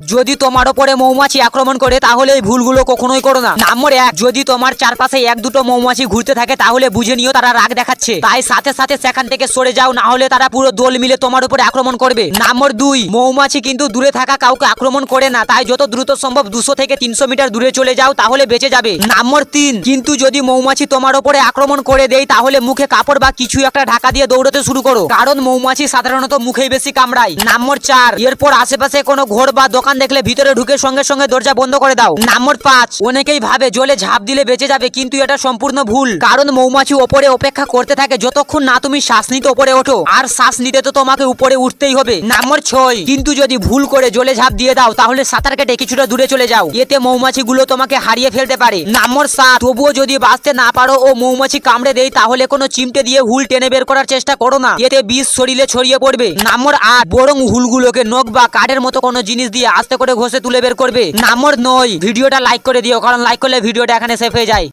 যদি তোমার ওপরে মৌমাছি আক্রমণ করে, তাহলে এই ভুলগুলো কখনোই করো না। নম্বর এক, যদি তোমার চারপাশে এক দুটো মৌমাছি ঘুরতে থাকে, তাহলে বুঝে নিও তারা রাগ দেখাচ্ছে। তাই সাথে সাথে সেখান থেকে সরে যাও, না হলে তারা পুরো দোল মিলে তোমার উপরে আক্রমণ করবে। নম্বর দুই, মৌমাছি কিন্তু দূরে থাকা কাউকে আক্রমণ করে না, তাই যত দ্রুত সম্ভব দুশো থেকে তিনশো মিটার দূরে চলে যাও, তাহলে বেঁচে যাবে। নম্বর তিন, কিন্তু যদি মৌমাছি তোমার ওপরে আক্রমণ করে দেয়, তাহলে মুখে কাপড় বা কিছু একটা ঢাকা দিয়ে দৌড়তে শুরু করো। কারণ মৌমাছি সাধারণত মুখেই বেশি কামড়ায়। নম্বর চার, এরপর আশেপাশে কোনো ঘর বা দোকান দেখলে ভিতরে ঢুকে সঙ্গে সঙ্গে দরজা বন্ধ করে দাও। নম্বর পাঁচ, অনেকেই ভাবে জলে ঝাঁপ দিলে বেঁচে যাবে, কিন্তু এটা সম্পূর্ণ ভুল। কারণ মৌমাছি ওপরে অপেক্ষা করতে থাকে, যতক্ষণ না তুমি শ্বাস নিতে ওপরে ওঠো। আর শ্বাস নিতে তো তোমাকে উপরে উঠতেই হবে। নম্বর ছয়, কিন্তু যদি ভুল করে জলে ঝাঁপ দিয়ে দাও, তাহলে সাঁতার কেটে কিছুটা দূরে চলে যাও। এতে মৌমাছি গুলো তোমাকে হারিয়ে ফেলতে পারে। নম্বর সাত, তবুও যদি বাঁচতে না পারো ও মৌমাছি কামড়ে দেয়, তাহলে কোনো চিমটে দিয়ে হুল টেনে বের করার চেষ্টা করো না। এতে বিষ শরীরে ছড়িয়ে পড়বে। নম্বর আট, বরং হুলগুলোকে নখ বা কাঠের মতো কোনো জিনিস দিয়ে আস্তে করে ঘষে তুলে বের করবে। নামর নয়। ভিডিওটা লাইক করে দিও, কারণ লাইক করলে ভিডিওটা এখানে সেফ হয়ে যায়।